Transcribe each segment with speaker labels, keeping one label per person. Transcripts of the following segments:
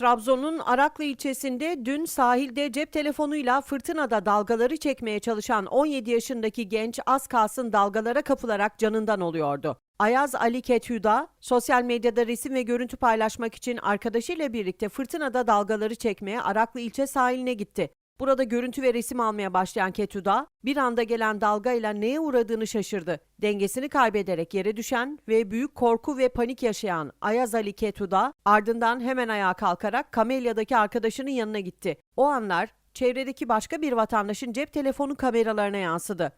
Speaker 1: Trabzon'un Araklı ilçesinde dün sahilde cep telefonuyla fırtınada dalgaları çekmeye çalışan 17 yaşındaki genç az kalsın dalgalara kapılarak canından oluyordu. Ayaz Ali Kethüda, sosyal medyada resim ve görüntü paylaşmak için arkadaşıyla birlikte fırtınada dalgaları çekmeye Araklı ilçe sahiline gitti. Burada görüntü ve resim almaya başlayan Ketüda, bir anda gelen dalgayla neye uğradığını şaşırdı. Dengesini kaybederek yere düşen ve büyük korku ve panik yaşayan Ayaz Ali Ketüda, ardından hemen ayağa kalkarak Kamelya'daki arkadaşının yanına gitti. O anlar çevredeki başka bir vatandaşın cep telefonu kameralarına yansıdı.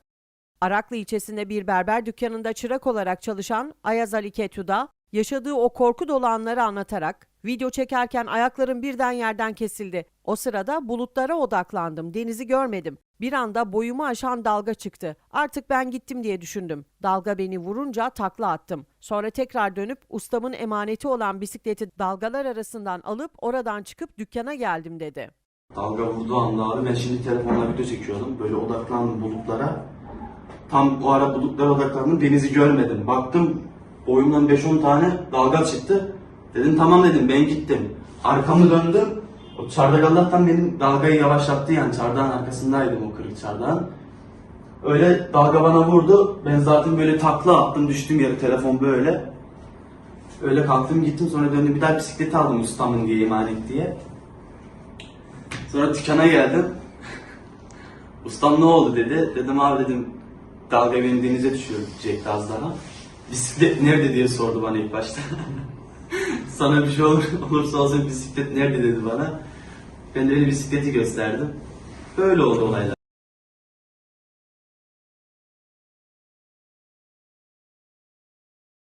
Speaker 1: Araklı ilçesinde bir berber dükkanında çırak olarak çalışan Ayaz Ali Ketüda, yaşadığı o korku dolu anları anlatarak, video çekerken ayaklarım birden yerden kesildi. O sırada bulutlara odaklandım, denizi görmedim. Bir anda boyumu aşan dalga çıktı. Artık ben gittim diye düşündüm. Dalga beni vurunca takla attım. Sonra tekrar dönüp ustamın emaneti olan bisikleti dalgalar arasından alıp oradan çıkıp dükkana geldim dedi.
Speaker 2: Dalga vurduğu anda abi ben şimdi telefonla video çekiyordum. Böyle odaklandım bulutlara. Tam o ara bulutlara odaklandım. Denizi görmedim. Baktım boyumdan 5-10 tane dalga çıktı. Dedim tamam dedim ben gittim. Arkamı döndüm. O çardak Allah'tan benim dalgayı yavaşlattı yani çardağın arkasındaydım o kırık çardağın. Öyle dalga bana vurdu. Ben zaten böyle takla attım düştüm yere telefon böyle. Öyle kalktım gittim sonra döndüm bir daha bisikleti aldım ustamın diye emanet diye. Sonra dükkana geldim. Ustam ne oldu dedi. Dedim abi dedim dalga benim denize düşüyor diyecekti az daha. Bisiklet nerede diye sordu bana ilk başta. Sana bir şey olur, olursa olsun bisiklet nerede dedi bana. Ben de bir bisikleti gösterdim. Böyle oldu olaylar.